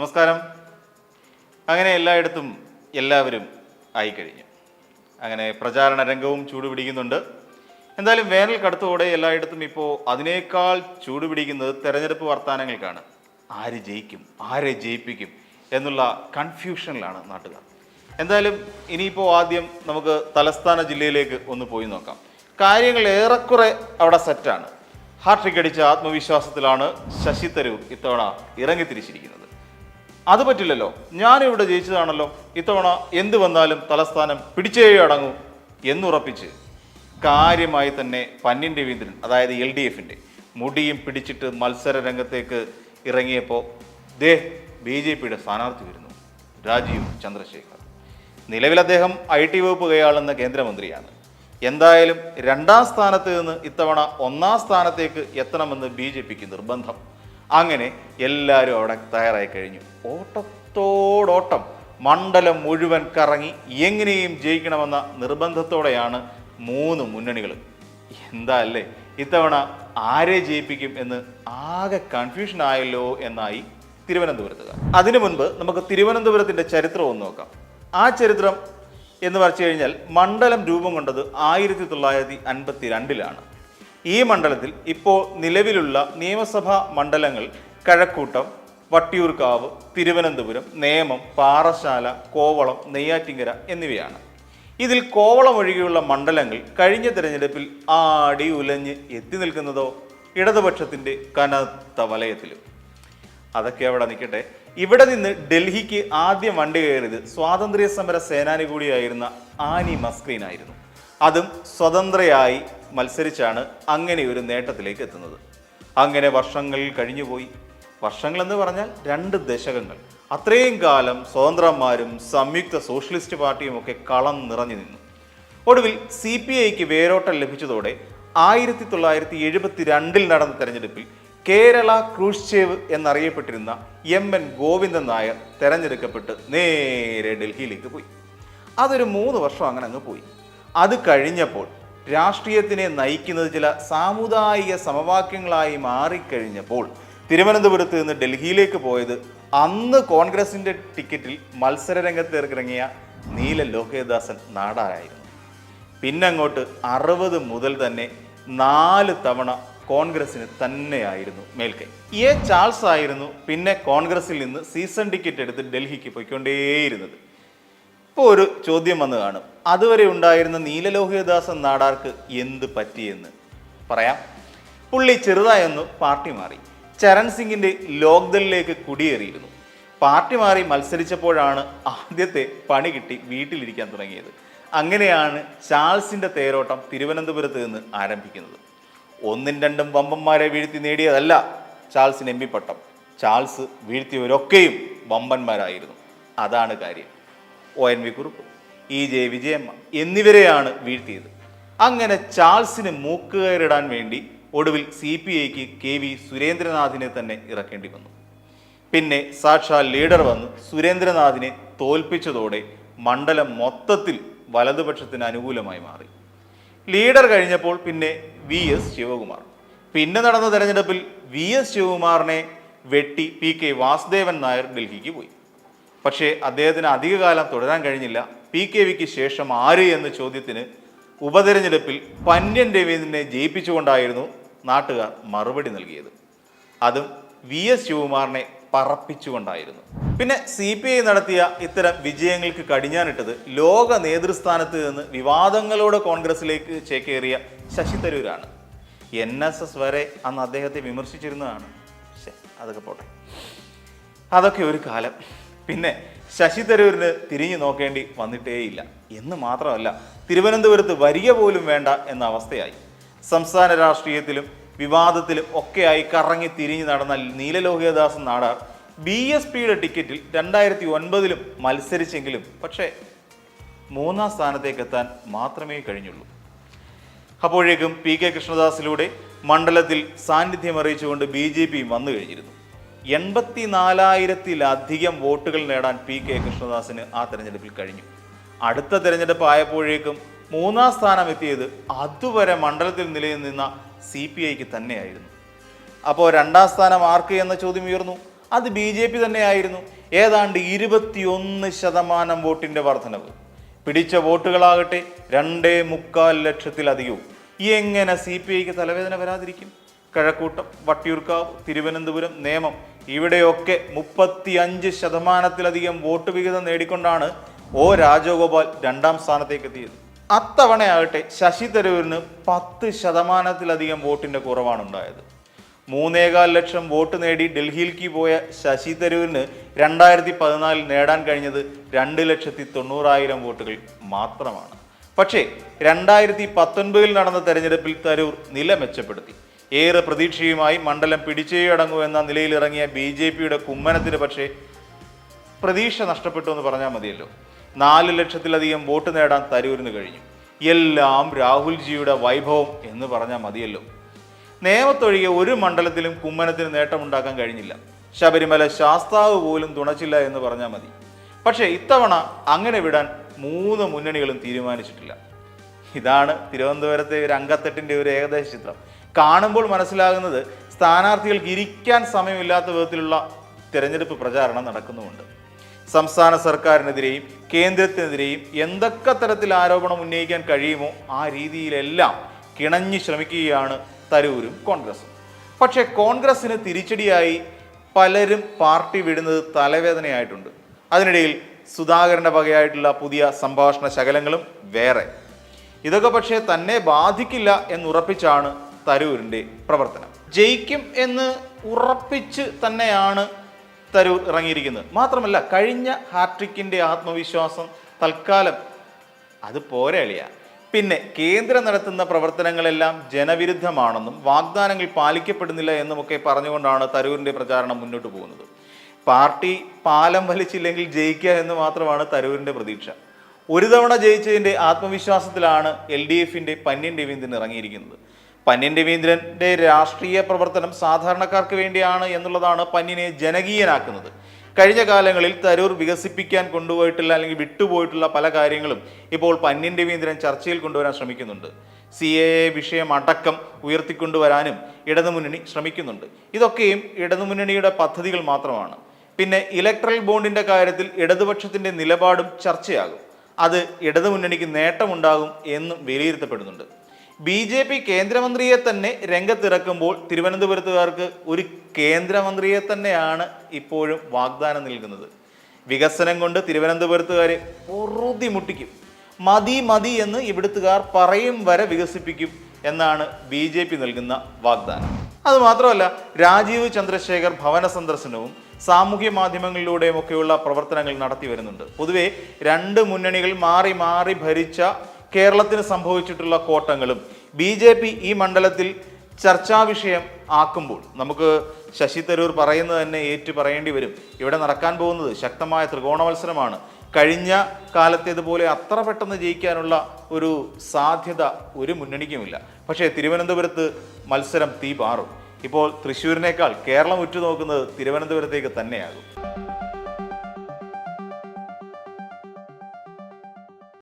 നമസ്കാരം. അങ്ങനെ എല്ലായിടത്തും എല്ലാവരും ആയിക്കഴിഞ്ഞു. അങ്ങനെ പ്രചാരണ രംഗവും ചൂടുപിടിക്കുന്നുണ്ട് എന്തായാലും വേനൽ കടുത്തോടെ എല്ലായിടത്തും ഇപ്പോൾ അതിനേക്കാൾ ചൂടുപിടിക്കുന്നത് തെരഞ്ഞെടുപ്പ് വർത്തമാനങ്ങൾക്കാണ് ആര് ജയിക്കും ആരെ ജയിപ്പിക്കും എന്നുള്ള കൺഫ്യൂഷനിലാണ് നാട്ടുകാർ. എന്തായാലും ഇനിയിപ്പോൾ ആദ്യം നമുക്ക് തലസ്ഥാന ജില്ലയിലേക്ക് ഒന്ന് പോയി നോക്കാം. കാര്യങ്ങൾ ഏറെക്കുറെ അവിടെ സെറ്റാണ് ഹാട്രിക് അടിച്ച ആത്മവിശ്വാസത്തിലാണ് ശശി തരൂർ ഇത്തവണ ഇറങ്ങിത്തിരിച്ചിരിക്കുന്നത്. അത് പറ്റില്ലല്ലോ. ഞാനിവിടെ ജയിച്ചതാണല്ലോ. ഇത്തവണ എന്ത് വന്നാലും തലസ്ഥാനം പിടിച്ചേ അടങ്ങൂ എന്നുറപ്പിച്ച് കാര്യമായി തന്നെ പന്നിന്റെ രവീന്ദ്രൻ അതായത് എൽ ഡി എഫിന്റെ മുടിയും പിടിച്ചിട്ട് മത്സര രംഗത്തേക്ക് ഇറങ്ങിയപ്പോൾ ദേ ബി ജെ പിയുടെ സ്ഥാനാർത്ഥി വരുന്നു രാജീവ് ചന്ദ്രശേഖർ. നിലവിൽ അദ്ദേഹം ഐ ടി വകുപ്പ് കൈയാളുന്ന കേന്ദ്രമന്ത്രിയാണ്. എന്തായാലും രണ്ടാം സ്ഥാനത്ത് നിന്ന് ഇത്തവണ ഒന്നാം സ്ഥാനത്തേക്ക് എത്തണമെന്ന് ബി നിർബന്ധം. അങ്ങനെ എല്ലാവരും അവിടെ തയ്യാറായി കഴിഞ്ഞു. ഓട്ടത്തോടോട്ടം മണ്ഡലം മുഴുവൻ കറങ്ങി എങ്ങനെയും ജയിക്കണമെന്ന നിർബന്ധത്തോടെയാണ് മൂന്ന് മുന്നണികൾ എന്താ അല്ലേ? ഇത്തവണ ആരെ ജയിപ്പിക്കും എന്ന് ആകെ കൺഫ്യൂഷൻ ആയല്ലോ എന്നായി തിരുവനന്തപുരത്തുകാർ. അതിനു മുൻപ് നമുക്ക് തിരുവനന്തപുരത്തിന്റെ ചരിത്രം ഒന്ന് നോക്കാം. ആ ചരിത്രം എന്ന് പറഞ്ഞു കഴിഞ്ഞാൽ മണ്ഡലം രൂപം കൊണ്ടത് ആയിരത്തി തൊള്ളായിരത്തി അൻപത്തി രണ്ടിലാണ്. ഈ മണ്ഡലത്തിൽ ഇപ്പോൾ നിലവിലുള്ള നിയമസഭാ മണ്ഡലങ്ങൾ കഴക്കൂട്ടം വട്ടിയൂർക്കാവ് തിരുവനന്തപുരം നേമം പാറശാല കോവളം നെയ്യാറ്റിങ്കര എന്നിവയാണ്. ഇതിൽ കോവളം ഒഴികെയുള്ള മണ്ഡലങ്ങൾ കഴിഞ്ഞ തിരഞ്ഞെടുപ്പിൽ ആടി ഉലഞ്ഞ് എത്തി നിൽക്കുന്നതോ ഇടതുപക്ഷത്തിന്റെ കനത്ത വലയത്തിലും. അതൊക്കെ അവിടെ നിൽക്കട്ടെ. ഇവിടെ നിന്ന് ഡൽഹിക്ക് ആദ്യം വണ്ടി കയറിയത് സ്വാതന്ത്ര്യ സമര സേനാനി കൂടിയായിരുന്ന ആനി മസ്ക്രീൻ ആയിരുന്നു അതും സ്വതന്ത്രയായി മത്സരിച്ചാണ് അങ്ങനെ ഒരു നേട്ടത്തിലേക്ക് എത്തുന്നത്. അങ്ങനെ വർഷങ്ങൾ കഴിഞ്ഞുപോയി. വർഷങ്ങളെന്ന് പറഞ്ഞാൽ രണ്ട് ദശകങ്ങൾ. അത്രയും കാലം സ്വതന്ത്രന്മാരും സംയുക്ത സോഷ്യലിസ്റ്റ് പാർട്ടിയും ഒക്കെ കളം നിറഞ്ഞു നിന്നു. ഒടുവിൽ സി പി ഐക്ക് വേരോട്ടം ലഭിച്ചതോടെ ആയിരത്തി തൊള്ളായിരത്തി എഴുപത്തി രണ്ടിൽ നടന്ന തെരഞ്ഞെടുപ്പിൽ കേരള ക്രൂഷ്ചേവ് എന്നറിയപ്പെട്ടിരുന്ന എം എൻ ഗോവിന്ദൻ നായർ തെരഞ്ഞെടുക്കപ്പെട്ട് നേരെ ഡൽഹിയിലേക്ക് പോയി. അതൊരു മൂന്ന് വർഷം അങ്ങനെ അങ്ങ് പോയി. അത് കഴിഞ്ഞപ്പോൾ രാഷ്ട്രീയത്തിനെ നയിക്കുന്നത് ചില സാമുദായിക സമവാക്യങ്ങളായി മാറിക്കഴിഞ്ഞപ്പോൾ തിരുവനന്തപുരത്ത് നിന്ന് ഡൽഹിയിലേക്ക് പോയത് അന്ന് കോൺഗ്രസിന്റെ ടിക്കറ്റിൽ മത്സരരംഗത്ത് ഇറങ്ങിയ നീല ലോഹേദാസൻ നാടാരായിരുന്നു. പിന്നെ അങ്ങോട്ട് അറുപത് മുതൽ തന്നെ നാല് തവണ കോൺഗ്രസിന് തന്നെയായിരുന്നു മേൽക്കൈ. എ ചാൾസ് ആയിരുന്നു പിന്നെ കോൺഗ്രസിൽ നിന്ന് സീസൺ ടിക്കറ്റ് എടുത്ത് ഡൽഹിക്ക് പോയിക്കൊണ്ടേയിരുന്നത്. ഇപ്പോൾ ഒരു ചോദ്യം വന്ന് കാണും. അതുവരെ ഉണ്ടായിരുന്ന നീലലോഹിതദാസൻ നാടാർക്ക് എന്ത് പറ്റിയെന്ന് പറയാം. പുള്ളി ചെറുതായൊന്ന് പാർട്ടി മാറി. ചരൺ സിംഗിന്റെ ലോക്ദളിലേക്ക് കുടിയേറിയിരുന്നു. പാർട്ടി മാറി മത്സരിച്ചപ്പോഴാണ് ആദ്യത്തെ പണി കിട്ടി വീട്ടിലിരിക്കാൻ തുടങ്ങിയത്. അങ്ങനെയാണ് ചാൾസിന്റെ തേരോട്ടം തിരുവനന്തപുരത്ത് നിന്ന് ആരംഭിക്കുന്നത്. ഒന്നും രണ്ടും വമ്പന്മാരെ വീഴ്ത്തി നേടിയതല്ല ചാൾസിന് എം പട്ടം. ചാൾസ് വീഴ്ത്തിയവരൊക്കെയും വമ്പന്മാരായിരുന്നു. അതാണ് കാര്യം. O N V Kurup E J Vijayamma എന്നിവരെയാണ് വീഴ്ത്തിയത്. അങ്ങനെ ചാൾസിന് മൂക്കുകയറിടാൻ വേണ്ടി ഒടുവിൽ സി പി ഐക്ക് കെ വി സുരേന്ദ്രനാഥിനെ തന്നെ ഇറക്കേണ്ടി വന്നു. പിന്നെ സാക്ഷാൽ ലീഡർ വന്ന് സുരേന്ദ്രനാഥിനെ തോൽപ്പിച്ചതോടെ മണ്ഡലം മൊത്തത്തിൽ വലതുപക്ഷത്തിന് അനുകൂലമായി മാറി. ലീഡർ കഴിഞ്ഞപ്പോൾ പിന്നെ വി എസ് ശിവകുമാർ. പിന്നെ നടന്ന തെരഞ്ഞെടുപ്പിൽ വി എസ് ശിവകുമാറിനെ വെട്ടി പി കെ വാസുദേവൻ നായർ ഡൽഹിക്ക് പോയി. പക്ഷേ അദ്ദേഹത്തിന് അധികകാലം തുടരാൻ കഴിഞ്ഞില്ല. പി കെ വിക്ക് ശേഷം ആര് എന്ന ചോദ്യത്തിന് ഉപതെരഞ്ഞെടുപ്പിൽ പന്യൻ രവീന്ദ്രനെ ജയിപ്പിച്ചുകൊണ്ടായിരുന്നു നാട്ടുകാർ മറുപടി നൽകിയത്. അതും വി എസ് ശിവകുമാറിനെ പറപ്പിച്ചുകൊണ്ടായിരുന്നു. പിന്നെ സി പി ഐ നടത്തിയ ഇത്തരം വിജയങ്ങൾക്ക് കടിഞ്ഞാനിട്ടത് ലോക നേതൃസ്ഥാനത്ത് നിന്ന് വിവാദങ്ങളോടെ കോൺഗ്രസിലേക്ക് ചേക്കേറിയ ശശി തരൂരാണ്. എൻ എസ് എസ് വരെ അന്ന് അദ്ദേഹത്തെ വിമർശിച്ചിരുന്നതാണ്. അതൊക്കെ പോട്ടെ. അതൊക്കെ ഒരു കാലം. പിന്നെ ശശി തരൂരിന് തിരിഞ്ഞു നോക്കേണ്ടി വന്നിട്ടേയില്ല. എന്ന് മാത്രമല്ല തിരുവനന്തപുരത്ത് വരിക പോലും വേണ്ട എന്ന അവസ്ഥയായി. സംസ്ഥാന രാഷ്ട്രീയത്തിലും വിവാദത്തിലും ഒക്കെയായി കറങ്ങി തിരിഞ്ഞു നടന്ന നീലലോഹിതദാസൻ നാടാർ ബി എസ് പിയുടെ ടിക്കറ്റിൽ രണ്ടായിരത്തി ഒൻപതിലും മത്സരിച്ചെങ്കിലും പക്ഷേ മൂന്നാം സ്ഥാനത്തേക്ക് എത്താൻ മാത്രമേ കഴിഞ്ഞുള്ളൂ. അപ്പോഴേക്കും പി കെ കൃഷ്ണദാസിലൂടെ മണ്ഡലത്തിൽ സാന്നിധ്യം അറിയിച്ചുകൊണ്ട് ബി ജെ പിയും വന്നു കഴിഞ്ഞിരുന്നു. എൺപത്തിനാലായിരത്തിലധികം വോട്ടുകൾ നേടാൻ പി കെ കൃഷ്ണദാസിന് ആ തെരഞ്ഞെടുപ്പിൽ കഴിഞ്ഞു. അടുത്ത തെരഞ്ഞെടുപ്പ് ആയപ്പോഴേക്കും മൂന്നാം സ്ഥാനം എത്തിയത് അതുവരെ മണ്ഡലത്തിൽ നിലയിൽ നിന്ന സി പി ഐക്ക് തന്നെയായിരുന്നു. അപ്പോൾ രണ്ടാം സ്ഥാനം ആർക്ക് എന്ന ചോദ്യം ഉയർന്നു? അത് ബി ജെ പി തന്നെയായിരുന്നു. ഏതാണ്ട് ഇരുപത്തിയൊന്ന് ശതമാനം വോട്ടിന്റെ വർധനവ്. പിടിച്ച വോട്ടുകളാകട്ടെ രണ്ടേ മുക്കാൽ ലക്ഷത്തിലധികവും. എങ്ങനെ സി പി ഐക്ക് തലവേദന വരാതിരിക്കും? കഴക്കൂട്ടം വട്ടിയൂർക്കാവ് തിരുവനന്തപുരം നേമം ഇവിടെയൊക്കെ മുപ്പത്തി അഞ്ച് ശതമാനത്തിലധികം വോട്ട് വിഹിതം നേടിക്കൊണ്ടാണ് ഒ രാജഗോപാൽ രണ്ടാം സ്ഥാനത്തേക്ക് എത്തിയത് അത്തവണയാകട്ടെ ശശി തരൂരിന് പത്ത് ശതമാനത്തിലധികം വോട്ടിന്റെ കുറവാണ് ഉണ്ടായത് മൂന്നേകാൽ ലക്ഷം വോട്ട് നേടി ഡൽഹിയിലേക്ക് പോയ ശശി തരൂരിന് രണ്ടായിരത്തി പതിനാലിൽ നേടാൻ കഴിഞ്ഞത് രണ്ട് ലക്ഷത്തി തൊണ്ണൂറായിരം വോട്ടുകൾ മാത്രമാണ്. പക്ഷേ രണ്ടായിരത്തി പത്തൊൻപതിൽ നടന്ന തെരഞ്ഞെടുപ്പിൽ തരൂർ നില മെച്ചപ്പെടുത്തി. ഏറെ പ്രതീക്ഷയുമായി മണ്ഡലം പിടിച്ചേ അടങ്ങൂ എന്ന നിലയിൽ ഇറങ്ങിയ ബി ജെ പിയുടെ കുമ്മനത്തിന് പക്ഷേ പ്രതീക്ഷ നഷ്ടപ്പെട്ടു എന്ന് പറഞ്ഞാൽ മതിയല്ലോ. നാല് ലക്ഷത്തിലധികം വോട്ട് നേടാൻ തരൂരിന് കഴിഞ്ഞു. എല്ലാം രാഹുൽജിയുടെ വൈഭവം എന്ന് പറഞ്ഞാൽ മതിയല്ലോ. നേമത്തൊഴികെ ഒരു മണ്ഡലത്തിലും കുമ്മനത്തിന് നേട്ടമുണ്ടാക്കാൻ കഴിഞ്ഞില്ല. ശബരിമല ശാസ്താവ് പോലും തുണച്ചില്ല എന്ന് പറഞ്ഞാൽ മതി. പക്ഷേ ഇത്തവണ അങ്ങനെ വിടാൻ മൂന്ന് മുന്നണികളും തീരുമാനിച്ചിട്ടില്ല. ഇതാണ് തിരുവനന്തപുരത്തെ ഒരു അങ്കത്തട്ടിന്റെ ഒരു ഏകദേശ ചിത്രം. കാണുമ്പോൾ മനസ്സിലാകുന്നത് സ്ഥാനാർത്ഥികൾക്ക് ഇരിക്കാൻ സമയമില്ലാത്ത വിധത്തിലുള്ള തിരഞ്ഞെടുപ്പ് പ്രചാരണം നടക്കുന്നുമുണ്ട്. സംസ്ഥാന സർക്കാരിനെതിരെയും കേന്ദ്രത്തിനെതിരെയും എന്തൊക്കെ തരത്തിൽ ആരോപണം ഉന്നയിക്കാൻ കഴിയുമോ ആ രീതിയിലെല്ലാം കിണഞ്ഞു ശ്രമിക്കുകയാണ് തരൂരും കോൺഗ്രസും. പക്ഷേ കോൺഗ്രസിന് തിരിച്ചടിയായി പലരും പാർട്ടി വിടുന്നത് തലവേദനയായിട്ടുണ്ട്. അതിനിടയിൽ സുധാകരന്റെ വകയായിട്ടുള്ള പുതിയ സംഭാഷണ ശകലങ്ങളും വേറെ. ഇതൊക്കെ പക്ഷേ തന്നെ ബാധിക്കില്ല എന്നുറപ്പിച്ചാണ് തരൂരിന്റെ പ്രവർത്തനം. ജയിക്കും എന്ന് ഉറപ്പിച്ച് തന്നെയാണ് തരൂർ ഇറങ്ങിയിരിക്കുന്നത്. മാത്രമല്ല കഴിഞ്ഞ ഹാട്രിക്കിന്റെ ആത്മവിശ്വാസം തൽക്കാലം അത് പോരാളിയ പിന്നെ കേന്ദ്രം നടത്തുന്ന പ്രവർത്തനങ്ങളെല്ലാം ജനവിരുദ്ധമാണെന്നും വാഗ്ദാനങ്ങൾ പാലിക്കപ്പെടുന്നില്ല എന്നുമൊക്കെ പറഞ്ഞുകൊണ്ടാണ് തരൂരിന്റെ പ്രചാരണം മുന്നോട്ട് പോകുന്നത്. പാർട്ടി പാലം വലിച്ചില്ലെങ്കിൽ ജയിക്കുക എന്ന് മാത്രമാണ് തരൂരിന്റെ പ്രതീക്ഷ. ഒരു തവണ ജയിച്ചതിന്റെ ആത്മവിശ്വാസത്തിലാണ് എൽ ഡി എഫിന്റെ പന്ന്യൻ രവീന്ദ്രൻ ഇറങ്ങിയിരിക്കുന്നത്. പന്യൻ രവീന്ദ്രന്റെ രാഷ്ട്രീയ പ്രവർത്തനം സാധാരണക്കാർക്ക് വേണ്ടിയാണ് എന്നുള്ളതാണ് പന്യനെ ജനകീയനാക്കുന്നത്. കഴിഞ്ഞ കാലങ്ങളിൽ തരൂർ വികസിപ്പിക്കാൻ കൊണ്ടുപോയിട്ടുള്ള അല്ലെങ്കിൽ വിട്ടുപോയിട്ടുള്ള പല കാര്യങ്ങളും ഇപ്പോൾ പന്യൻ രവീന്ദ്രൻ ചർച്ചയിൽ കൊണ്ടുവരാൻ ശ്രമിക്കുന്നുണ്ട്. സി എ എ വിഷയം അടക്കം ഉയർത്തിക്കൊണ്ടുവരാനും ഇടതുമുന്നണി ശ്രമിക്കുന്നുണ്ട്. ഇതൊക്കെയും ഇടതുമുന്നണിയുടെ പദ്ധതികൾ മാത്രമാണ്. പിന്നെ ഇലക്ട്രൽ ബോണ്ടിന്റെ കാര്യത്തിൽ ഇടതുപക്ഷത്തിന്റെ നിലപാടും ചർച്ചയാകും. അത് ഇടതുമുന്നണിക്ക് നേട്ടമുണ്ടാകും എന്നും വിലയിരുത്തപ്പെടുന്നുണ്ട്. ബി ജെ പി കേന്ദ്രമന്ത്രിയെ തന്നെ രംഗത്തിറക്കുമ്പോൾ തിരുവനന്തപുരത്തുകാർക്ക് ഒരു കേന്ദ്രമന്ത്രിയെ തന്നെയാണ് ഇപ്പോഴും വാഗ്ദാനം നൽകുന്നത്. വികസനം കൊണ്ട് തിരുവനന്തപുരത്തുകാരെ പൊറുതി മുട്ടിക്കും മതി മതി എന്ന് ഇവിടുത്തുകാർ പറയും വരെ വികസിപ്പിക്കും എന്നാണ് ബി ജെ പി നൽകുന്ന വാഗ്ദാനം. അതുമാത്രമല്ല രാജീവ് ചന്ദ്രശേഖർ ഭവന സന്ദർശനവും സാമൂഹ്യ മാധ്യമങ്ങളിലൂടെയും ഒക്കെയുള്ള പ്രവർത്തനങ്ങൾ നടത്തി വരുന്നുണ്ട്. പൊതുവെ രണ്ട് മുന്നണികൾ മാറി മാറി ഭരിച്ച കേരളത്തിന് സംഭവിച്ചിട്ടുള്ള കോട്ടങ്ങളും ബി ജെ പി ഈ മണ്ഡലത്തിൽ ചർച്ചാ വിഷയം ആക്കുമ്പോൾ നമുക്ക് ശശി തരൂർ പറയുന്നത് തന്നെ ഏറ്റു പറയേണ്ടി വരും. ഇവിടെ നടക്കാൻ പോകുന്നത് ശക്തമായ ത്രികോണ മത്സരമാണ്. കഴിഞ്ഞ കാലത്തേതുപോലെ അത്ര പെട്ടെന്ന് ജയിക്കാനുള്ള ഒരു സാധ്യത ഒരു മുന്നണിക്കുമില്ല. പക്ഷേ തിരുവനന്തപുരത്ത് മത്സരം തീ പാറും. ഇപ്പോൾ തൃശ്ശൂരിനേക്കാൾ കേരളം ഉറ്റുനോക്കുന്നത് തിരുവനന്തപുരത്തേക്ക് തന്നെയാകും.